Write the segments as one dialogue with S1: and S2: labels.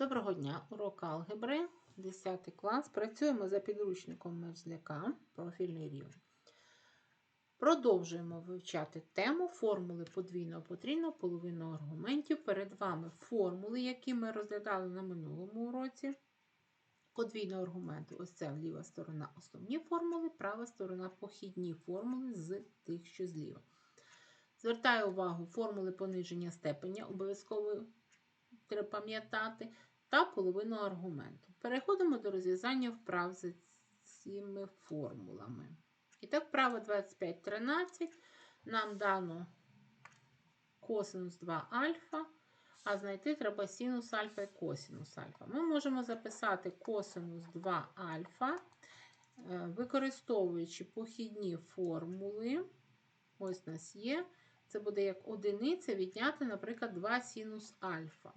S1: Доброго дня! Урок алгебри, 10 клас. Працюємо за підручником Мерзляка, профільний рівень. Продовжуємо вивчати тему формули подвійного потрійного половинного аргументів. Перед вами формули, які ми розглядали на минулому уроці. Подвійного аргументу. Ось це ліва сторона основні формули, права сторона похідні формули з тих, що зліва. Звертаю увагу, формули пониження степеня обов'язково треба пам'ятати, та половину аргументу. Переходимо до розв'язання вправ за цими формулами. І так, вправо 25,13 нам дано косинус 2 альфа, а знайти треба синус альфа і косинус альфа. Ми можемо записати косинус 2 альфа, е, використовуючи похідні формули. Ось у нас є. Це буде як одиниця відняти, наприклад, 2 синус альфа.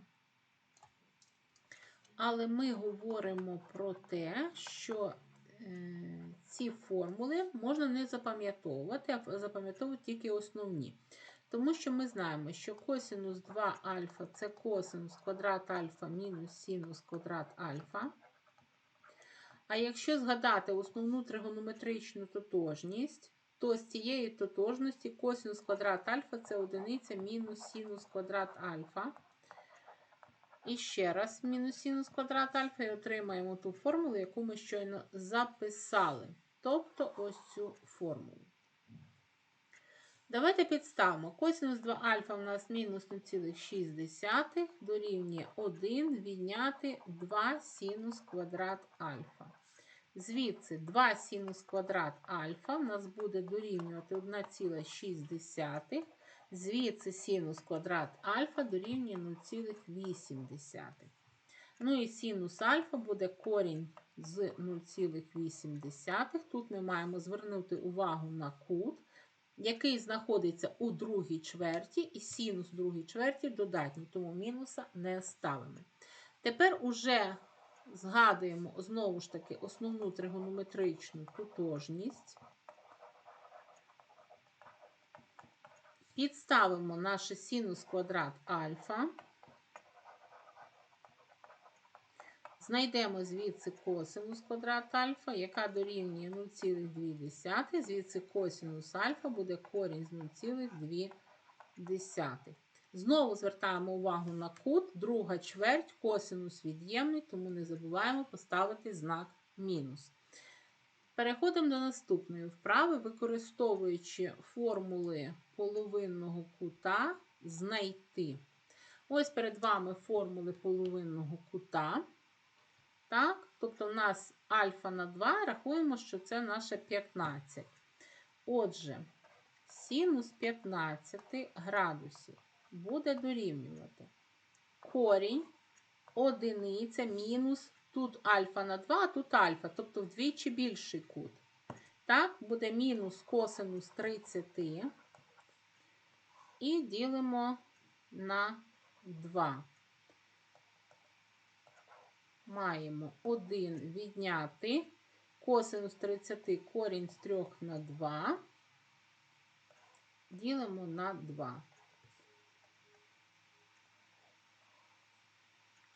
S1: Але ми говоримо про те, що е, ці формули можна не запам'ятовувати, а запам'ятовувати тільки основні. Тому що ми знаємо, що косинус 2 альфа це косинус квадрат альфа мінус синус квадрат альфа. А якщо згадати основну тригонометричну тотожність, то з цієї тотожності косинус квадрат альфа це одиниця мінус синус квадрат альфа. І ще раз мінус синус квадрат альфа і отримаємо ту формулу, яку ми щойно записали. Тобто ось цю формулу. Давайте підставимо. Косинус 2 альфа у нас мінус 0,6 дорівнює 1 відняти 2 синус квадрат альфа. Звідси 2 синус квадрат альфа у нас буде дорівнювати 1,6. Звідси синус квадрат альфа дорівнює 0,8. Ну і синус альфа буде корінь з 0,8. Тут ми маємо звернути увагу на кут, який знаходиться у другій чверті, і синус другій чверті додатній, тому мінуса не ставимо. Тепер уже згадуємо знову ж таки основну тригонометричну тотожність. Підставимо наш синус квадрат альфа. Знайдемо звідси косинус квадрат альфа, яка дорівнює 0,2. Звідси косинус альфа буде корінь з 0,2. Знову звертаємо увагу на кут, друга чверть, косинус від'ємний, тому не забуваємо поставити знак мінус. Переходимо до наступної вправи, використовуючи формули половинного кута, знайти. Ось перед вами формули половинного кута. Так? Тобто, у нас альфа на 2, рахуємо, що це наше 15. Отже, синус 15 градусів буде дорівнювати корінь одиниця мінус Тут альфа на 2, а тут альфа, тобто вдвічі більший кут. Так, буде мінус косинус 30 і ділимо на 2. Маємо 1 відняти косинус 30 корінь з 3 на 2, ділимо на 2.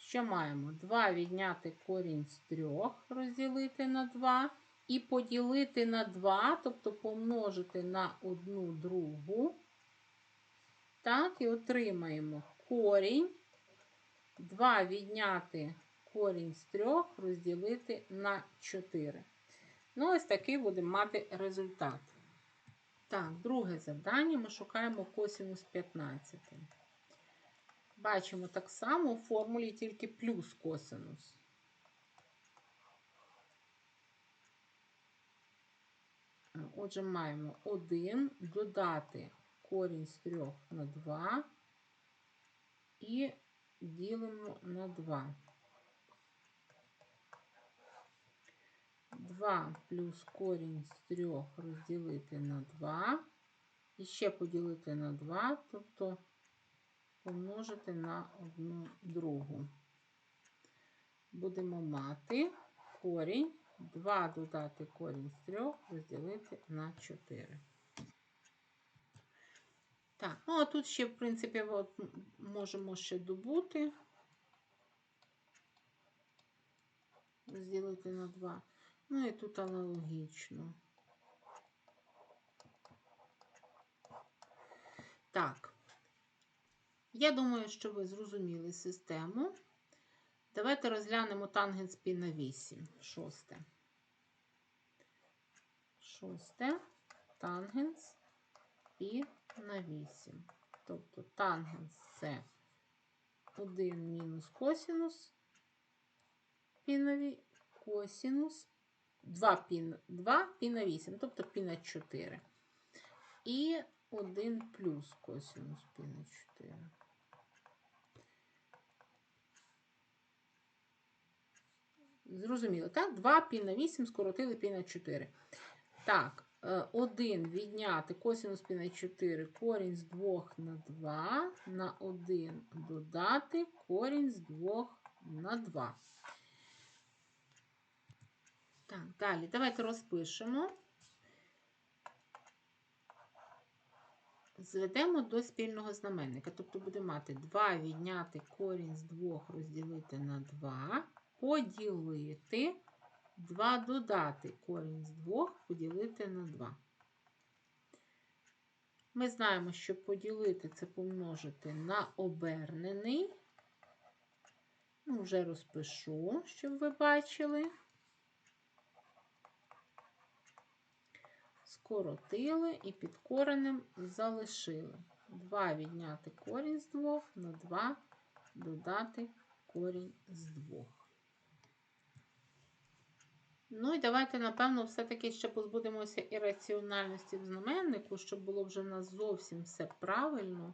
S1: Що маємо? 2 відняти корінь з 3, розділити на 2. І поділити на 2, тобто помножити на одну другу. Так, і отримаємо корінь. 2 відняти корінь з 3, розділити на 4. Ну, ось такий будемо мати результат. Так, друге завдання ми шукаємо косинус 15. Бачимо так само у формулі тільки плюс косинус. Отже, маємо 1 додати корінь з 3 на 2 і ділимо на 2. 2 плюс корінь з 3 розділити на 2. І ще поділити на 2, тобто помножити на одну другу. Будемо мати корінь 2 додати корінь з 3 розділити на 4. Так, ну а тут ще, в принципі, от можемо ще добути. розділити на 2. Ну і тут аналогічно. Так. Я думаю, що ви зрозуміли систему. Давайте розглянемо тангенс пі на 8. Шосте. Шосте. Тангенс пі на 8. Тобто тангенс це 1 мінус косінус пі на ві- косінус 2 пі, на- 2 пі на 8, тобто пі на 4. І 1 плюс косінус пі на 4. Зрозуміло, так? 2 пі на 8 скоротили пі на 4. Так, 1 відняти косинус пі на 4, корінь з 2 на 2, на 1 додати корінь з 2 на 2. Так, далі давайте розпишемо. Зведемо до спільного знаменника. Тобто будемо мати 2 відняти корінь з 2 розділити на 2, поділити 2 додати корінь з 2 поділити на 2. Ми знаємо, що поділити це помножити на обернений. Ну, вже розпишу, щоб ви бачили. Скоротили і під коренем залишили. 2 відняти корінь з 2 на 2 додати корінь з 2. Ну і давайте, напевно, все-таки ще позбудемося ірраціональності в знаменнику, щоб було вже в нас зовсім все правильно.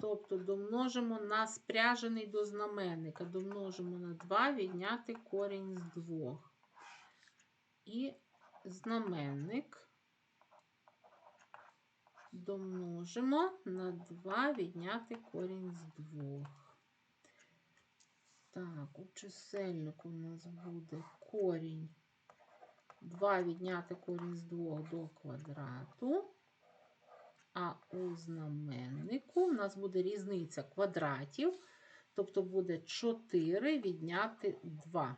S1: Тобто домножимо на спряжений до знаменника. Домножимо на 2 відняти корінь з 2. І знаменник домножимо на 2 відняти корінь з 2. Так, у чисельнику у нас буде корінь 2 відняти корінь з 2 до квадрату. А у знаменнику у нас буде різниця квадратів, тобто буде 4 відняти 2.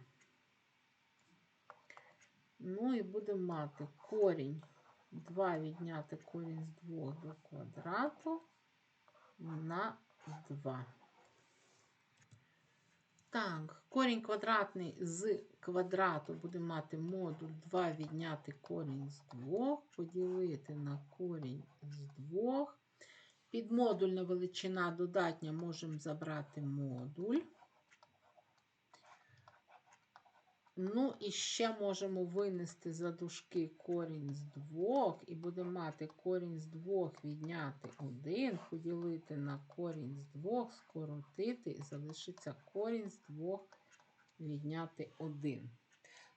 S1: Ну і будемо мати корінь 2 відняти корінь з 2 до квадрату на 2. Так, корінь квадратний з квадрату будемо мати модуль 2 відняти корінь з 2, поділити на корінь з 2. Підмодульна величина додатня можемо забрати модуль. Ну, і ще можемо винести за дужки корінь з 2, і будемо мати корінь з 2 відняти 1, поділити на корінь з 2, скоротити, і залишиться корінь з 2 відняти 1.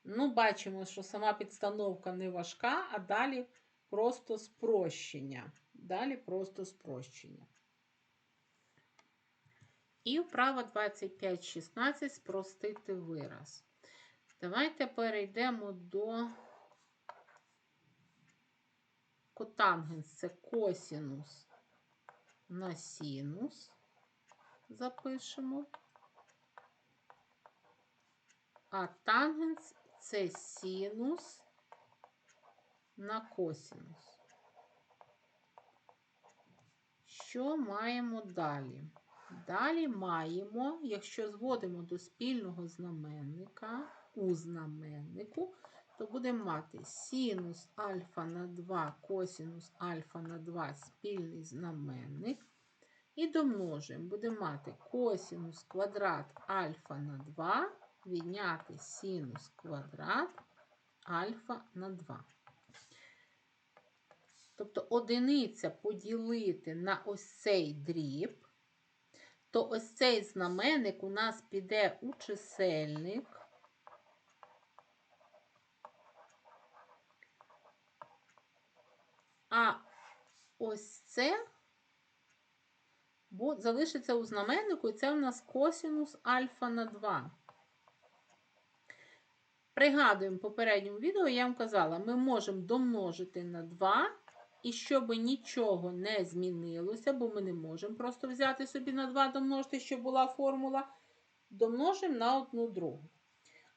S1: Ну, бачимо, що сама підстановка не важка, а далі просто спрощення. Далі просто спрощення. І вправа 25-16 спростити вираз. Давайте перейдемо до котангенс. Це косінус на синус. Запишемо. А тангенс це синус на косінус. Що маємо далі? Далі маємо, якщо зводимо до спільного знаменника, у знаменнику, то будемо мати синус альфа на 2, косинус альфа на 2 спільний знаменник. І домножуємо, будемо мати косинус квадрат альфа на 2, відняти синус квадрат альфа на 2. Тобто одиниця поділити на ось цей дріб, то ось цей знаменник у нас піде у чисельник. А ось це залишиться у знаменнику, і це у нас косинус альфа на 2. Пригадуємо в попередньому відео, я вам казала, ми можемо домножити на 2, і щоб нічого не змінилося, бо ми не можемо просто взяти собі на 2 домножити, щоб була формула, домножимо на одну другу.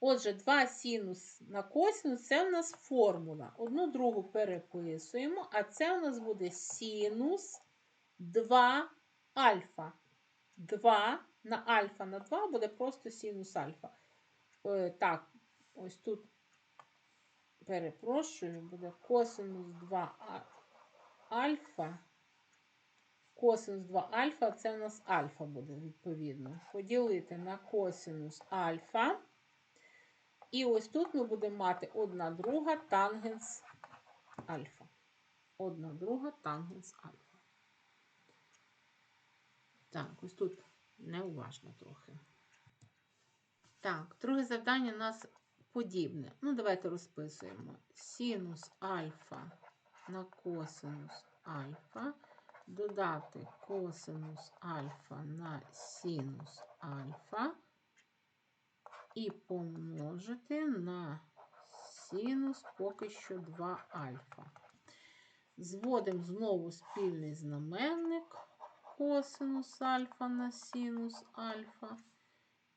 S1: Отже, 2 синус на косинус це у нас формула. Одну другу переписуємо, а це у нас буде синус 2 альфа. 2 на альфа на 2 буде просто синус альфа. Е, так, ось тут перепрошую, буде косинус 2 альфа. Косинус 2 альфа, це у нас альфа буде відповідно. Поділити на косинус альфа. І ось тут ми будемо мати 1 друга тангенс альфа. 1 друга тангенс альфа. Так, ось тут неуважно трохи. Так, друге завдання у нас подібне. Ну, давайте розписуємо. Синус альфа на косинус альфа. Додати косинус альфа на синус альфа. І помножити на синус поки що 2 альфа. Зводимо знову спільний знаменник косинус альфа на синус альфа.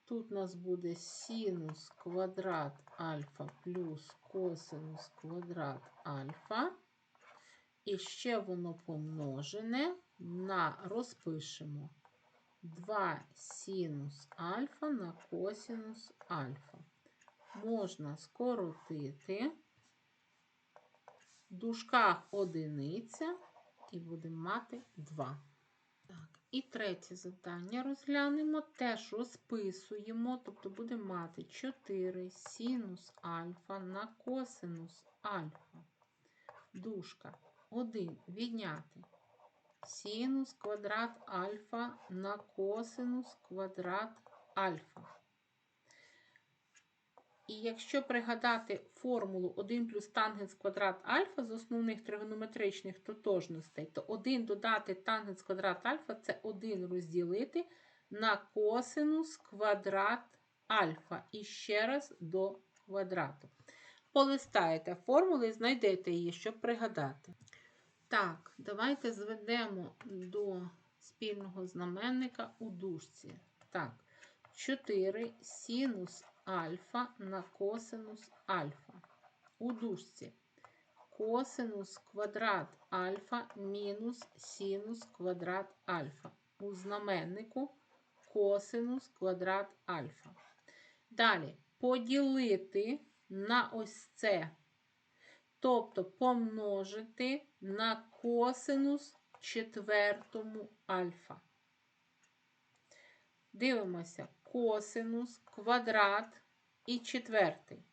S1: Тут у нас буде синус квадрат альфа плюс косинус квадрат альфа. І ще воно помножене на розпишемо 2 синус альфа на косинус альфа. Можна скоротити. В дужках одиниця і будемо мати 2. Так, і третє завдання розглянемо. Теж розписуємо, тобто будемо мати 4 синус альфа на косинус альфа. Дужка 1 відняти. Синус квадрат альфа на косинус квадрат альфа. І якщо пригадати формулу 1 плюс тангенс квадрат альфа з основних тригонометричних тотожностей, то 1 додати тангенс квадрат альфа це 1 розділити на косинус квадрат альфа. І ще раз до квадрату. Полистаєте формулу і знайдете її, щоб пригадати. Так, давайте зведемо до спільного знаменника у дужці. Так, 4 синус альфа на косинус альфа. У дужці косинус квадрат альфа мінус синус квадрат альфа. У знаменнику косинус квадрат альфа. Далі поділити на ось це. Тобто помножити на косинус четвертому альфа. Дивимося косинус, квадрат і четвертий.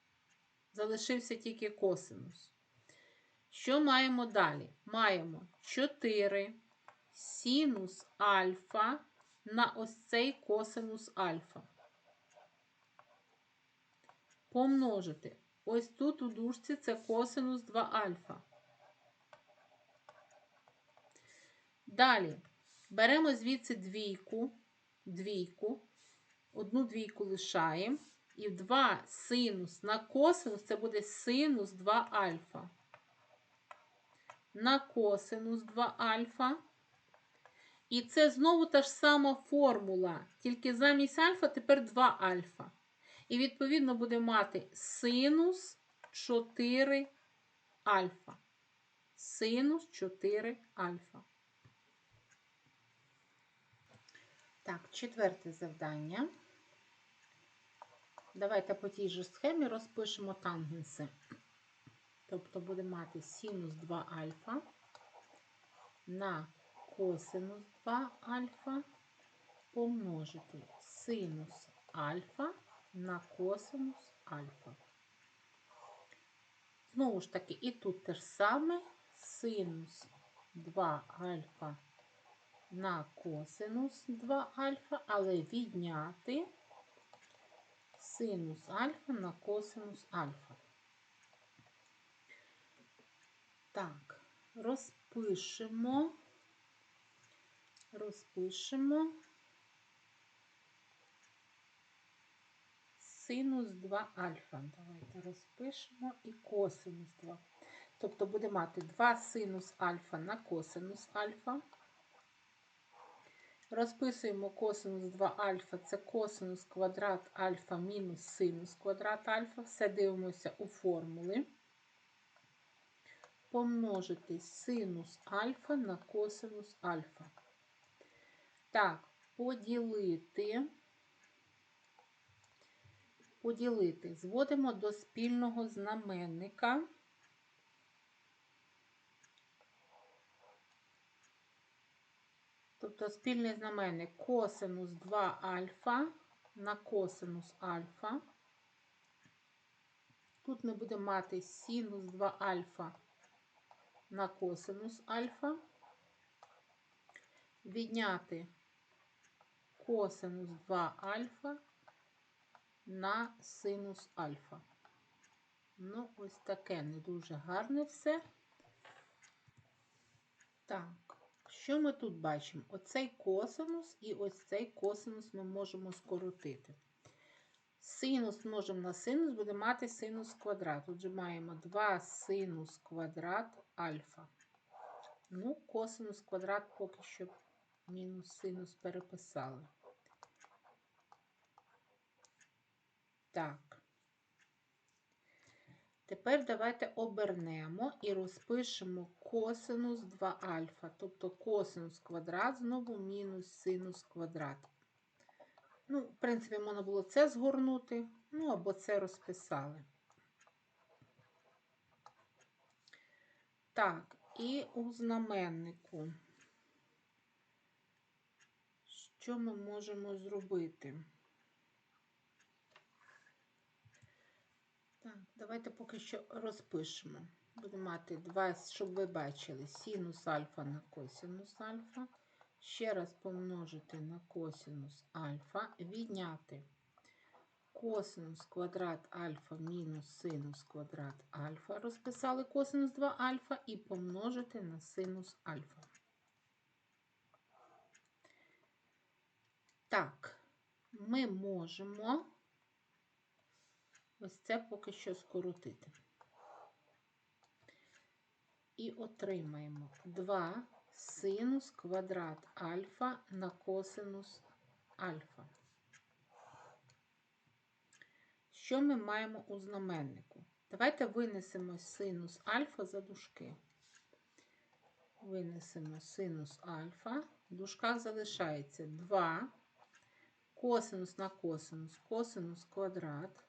S1: Залишився тільки косинус. Що маємо далі? Маємо 4 синус альфа на ось цей косинус альфа. Помножити. Ось тут у дужці це косинус 2 альфа. Далі беремо звідси двійку, двійку, одну двійку лишаємо. І 2 синус на косинус це буде синус 2 альфа. На косинус 2 альфа. І це знову та ж сама формула, тільки замість альфа тепер 2 альфа. І, відповідно, буде мати синус 4 альфа. Синус 4 альфа. Так, четверте завдання. Давайте по тій же схемі розпишемо тангенси. Тобто буде мати синус 2 альфа на косинус 2 альфа помножити синус альфа на косинус альфа. Знову ж таки, і тут те ж саме синус 2 альфа на косинус 2 альфа, але відняти синус альфа на косинус альфа. Так, розпишемо, розпишемо синус 2 альфа. Давайте розпишемо і косинус 2. Тобто буде мати 2 синус альфа на косинус альфа. Розписуємо косинус 2 альфа, це косинус квадрат альфа мінус синус квадрат альфа. Все дивимося у формули. Помножити синус альфа на косинус альфа. Так, поділити. Поділити. Зводимо до спільного знаменника. Тобто спільний знаменник косинус 2 альфа на косинус альфа. Тут ми будемо мати синус 2 альфа на косинус альфа. Відняти косинус 2 альфа на синус альфа. Ну, ось таке не дуже гарне все. Так. Що ми тут бачимо? Оцей косинус і ось цей косинус ми можемо скоротити. Синус множимо на синус, буде мати синус квадрат. Отже, маємо 2 синус квадрат альфа. Ну, косинус квадрат поки що мінус синус переписали. Так. Тепер давайте обернемо і розпишемо косинус 2 альфа, тобто косинус квадрат знову мінус синус квадрат. Ну, в принципі, можна було це згорнути, ну або це розписали. Так, і у знаменнику. Що ми можемо зробити? Так, давайте поки що розпишемо. Будемо мати 2, щоб ви бачили, синус альфа на косинус альфа. Ще раз помножити на косинус альфа, відняти косинус квадрат альфа мінус синус квадрат альфа. Розписали косинус 2 альфа і помножити на синус альфа. Так, ми можемо Ось це поки що скоротити. І отримаємо 2 синус квадрат альфа на косинус альфа. Що ми маємо у знаменнику? Давайте винесемо синус альфа за дужки. Винесемо синус альфа. В дужках залишається 2 косинус на косинус, косинус квадрат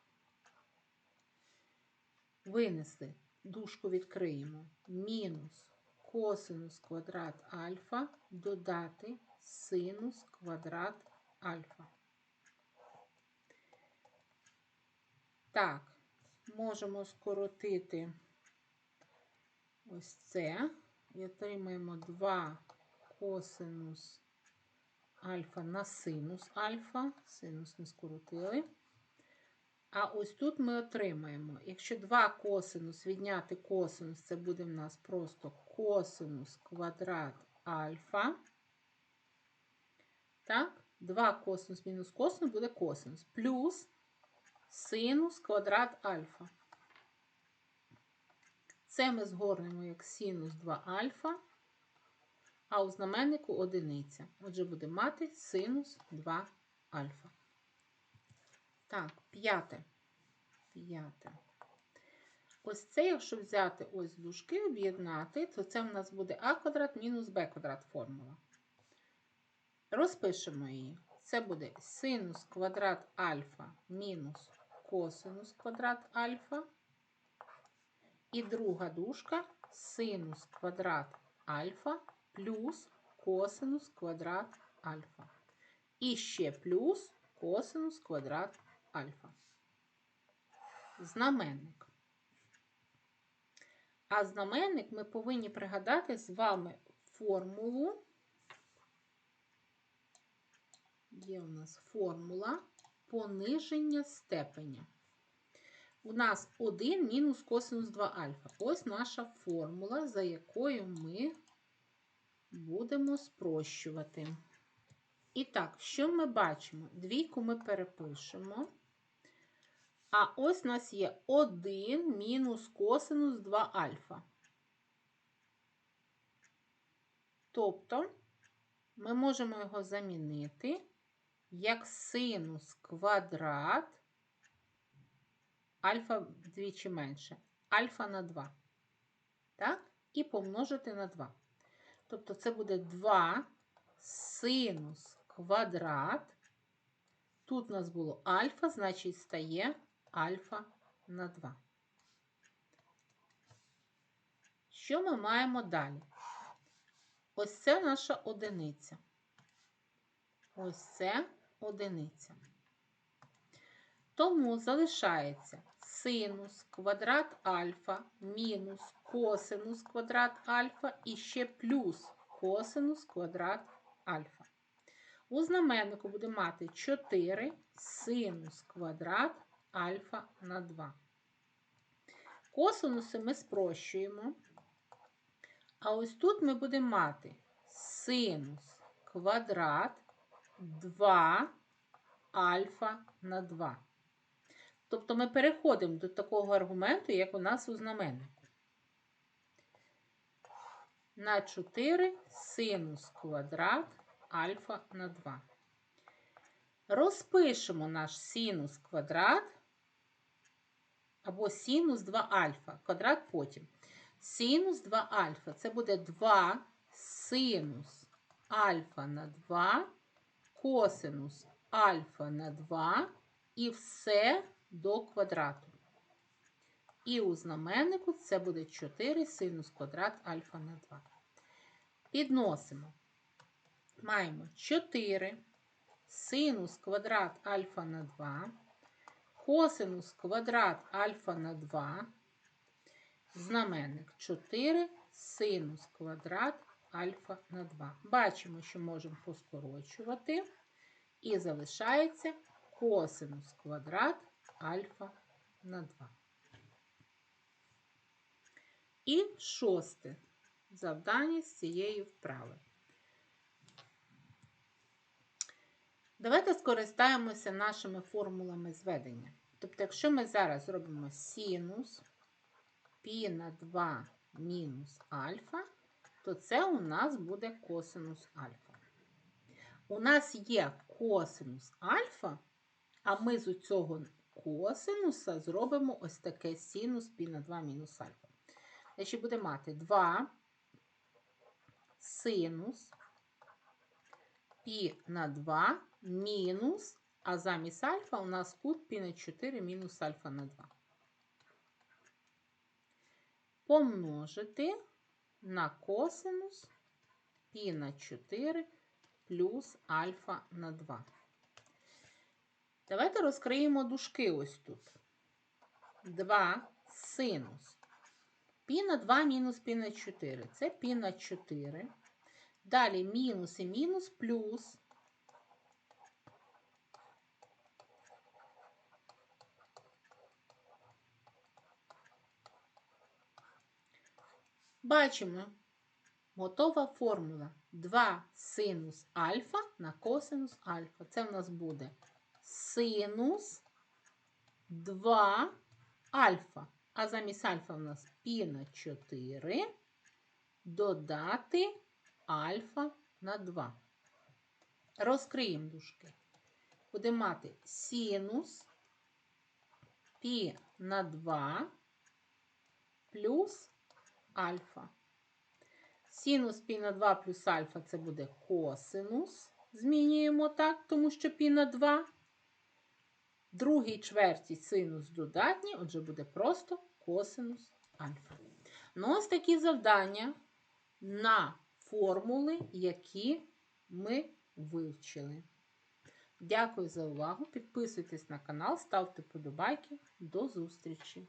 S1: винесли, дужку відкриємо, мінус косинус квадрат альфа додати синус квадрат альфа. Так, можемо скоротити ось це і отримаємо 2 косинус альфа на синус альфа, синус не скоротили. А ось тут ми отримаємо, якщо 2 косинус відняти косинус, це буде в нас просто косинус квадрат альфа. Так, 2 косинус мінус косинус буде косинус. Плюс синус квадрат альфа. Це ми згорнемо як синус 2 альфа, а у знаменнику одиниця. Отже, буде мати синус 2 альфа. Так, п'яте. П'яте. Ось це, якщо взяти ось дужки, об'єднати, то це в нас буде а квадрат мінус b квадрат формула. Розпишемо її. Це буде синус квадрат альфа мінус косинус квадрат альфа. І друга дужка синус квадрат альфа плюс косинус квадрат альфа. І ще плюс косинус квадрат альфа. Знаменник. А знаменник ми повинні пригадати з вами формулу. Є у нас формула пониження степеня. У нас 1 мінус косинус 2 альфа. Ось наша формула, за якою ми будемо спрощувати. І так, що ми бачимо? Двійку ми перепишемо. А ось у нас є 1 мінус косинус 2 альфа. Тобто ми можемо його замінити як синус квадрат альфа вдвічі менше. Альфа на 2. Так? І помножити на 2. Тобто це буде 2 синус квадрат. Тут у нас було альфа, значить стає альфа на 2. Що ми маємо далі? Ось це наша одиниця. Ось це одиниця. Тому залишається синус квадрат альфа мінус косинус квадрат альфа і ще плюс косинус квадрат альфа. У знаменнику буде мати 4 синус квадрат альфа на 2. Косинуси ми спрощуємо. А ось тут ми будемо мати синус квадрат 2 альфа на 2. Тобто ми переходимо до такого аргументу, як у нас у знаменнику. На 4 синус квадрат альфа на 2. Розпишемо наш синус квадрат або синус 2 альфа. Квадрат потім. Синус 2 альфа це буде 2 синус альфа на 2, косинус альфа на 2 і все до квадрату. І у знаменнику це буде 4 синус квадрат альфа на 2. Підносимо. Маємо 4 синус квадрат альфа на 2, косинус квадрат альфа на 2, знаменник 4 синус квадрат альфа на 2. Бачимо, що можемо поскорочувати. І залишається косинус квадрат альфа на 2. І шосте завдання з цієї вправи. Давайте скористаємося нашими формулами зведення. Тобто, якщо ми зараз зробимо синус пі на 2 мінус альфа, то це у нас буде косинус альфа. У нас є косинус альфа, а ми з цього косинуса зробимо ось таке синус пі на 2 мінус альфа. Значить, буде мати 2 синус пі на 2 мінус, а замість альфа у нас кут пі на 4 мінус альфа на 2. Помножити на косинус пі на 4 плюс альфа на 2. Давайте розкриємо дужки ось тут. 2 синус. Пі на 2 мінус пі на 4. Це пі на 4. Далі мінус і мінус плюс. Бачимо, готова формула 2 синус альфа на косинус альфа. Це в нас буде синус 2 альфа. А замість альфа в нас пі на 4 додати альфа на 2. Розкриємо дужки. Будемо мати синус пі на 2 плюс альфа. Синус пі на 2 плюс альфа це буде косинус. Змінюємо так, тому що пі на 2. Другій чверті синус додатній, отже, буде просто косинус альфа. Ну, ось такі завдання на формули, які ми вивчили. Дякую за увагу. Підписуйтесь на канал, ставте подобайки. До зустрічі!